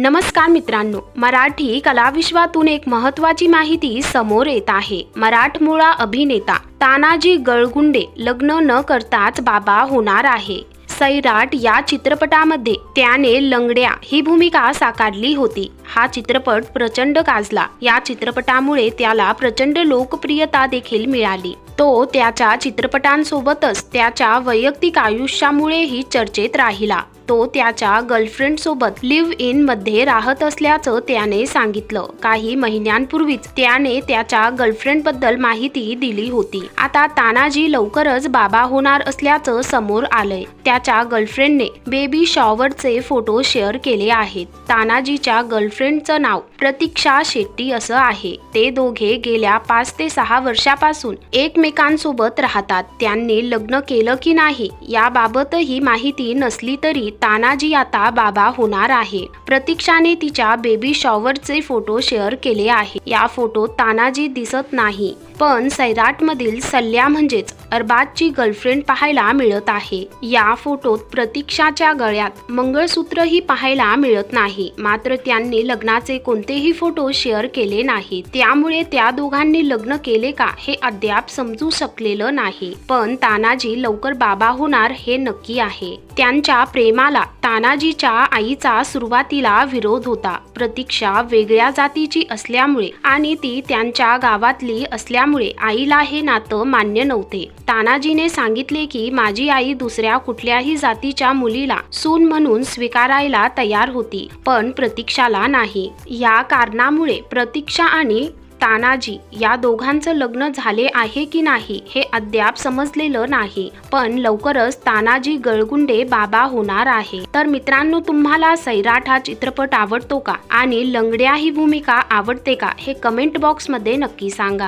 नमस्कार मित्रांनो मराठी कलाविश्वातून एक महत्त्वाची माहिती समोर येत आहे. मराठमोळा अभिनेता तानाजी गळगुंडे लग्न न करताच बाबा होणार आहे. सैराट या चित्रपटामध्ये त्याने लंगड्या ही भूमिका साकारली होती. हा चित्रपट प्रचंड गाजला. या चित्रपटामुळे त्याला प्रचंड लोकप्रियता देखील मिळाली. तो त्याच्या चित्रपटांसोबतच त्याच्या वैयक्तिक आयुष्यामुळेही चर्चेत राहिला. तो त्याच्या गर्लफ्रेंड सोबत लिव्ह इनमध्ये राहत असल्याचं त्याने सांगितलं. काही महिन्यांपूर्वीच त्याने त्याच्या गर्लफ्रेंडबद्दल माहिती दिली होती. आता तानाजी लवकरच बाबा होणार असल्याचं समोर आलंय. त्याच्या गर्लफ्रेंडने बेबी शॉवरचे फोटो शेअर केले आहेत. तानाजीच्या गर्लफ्रेंडचं नाव प्रतीक्षा शेट्टी असं आहे. ते दोघे गेल्या पाच ते सहा वर्षापासून एकमेकांसोबत राहतात. त्यांनी लग्न केलं की नाही याबाबतही माहिती नसली तरी तानाजी आता बाबा होणार आहे. प्रतीक्षाने तिच्या बेबी शॉवरचे फोटो शेअर केले आहे. या फोटोत तानाजी दिसत नाही. पण सैराटमधील सल्ल्या म्हणजेच अरबाजची गर्लफ्रेंड पाहायला मिळत आहे. या फोटोत प्रतीक्षाच्या गळ्यात मंगळसूत्रही पाहायला मिळत नाही. मात्र त्यांनी लग्नाचे कोणतेही फोटो शेअर केले नाही त्यामुळे त्या दोघांनी लग्न केले का हे अद्याप समजू शकलेलं नाही. पण तानाजी लवकर बाबा होणार हे नक्की आहे. त्यांच्या प्रेमाला तानाजीच्या आईचा सुरुवातीला विरोध होता. प्रतीक्षा वेगळ्या जातीची असल्यामुळे आणि ती त्यांच्या गावातली असल्यामुळे आईला हे नातं मान्य नव्हते. तानाजीने सांगितले की माझी आई दुसऱ्या कुठल्याही जातीच्या मुलीला सून म्हणून स्वीकारायला तयार होती पण प्रतीक्षाला नाही. या कारणामुळे प्रतीक्षा आणि तानाजी या दोघांचं लग्न झाले आहे की नाही हे अद्याप समजलेलं नाही. पण लवकरच तानाजी गळगुंडे बाबा होणार आहे. तर मित्रांनो तुम्हाला सैराट हा चित्रपट आवडतो का? आणि लंगड्या ही भूमिका आवडते का? हे कमेंट बॉक्समध्ये नक्की सांगा.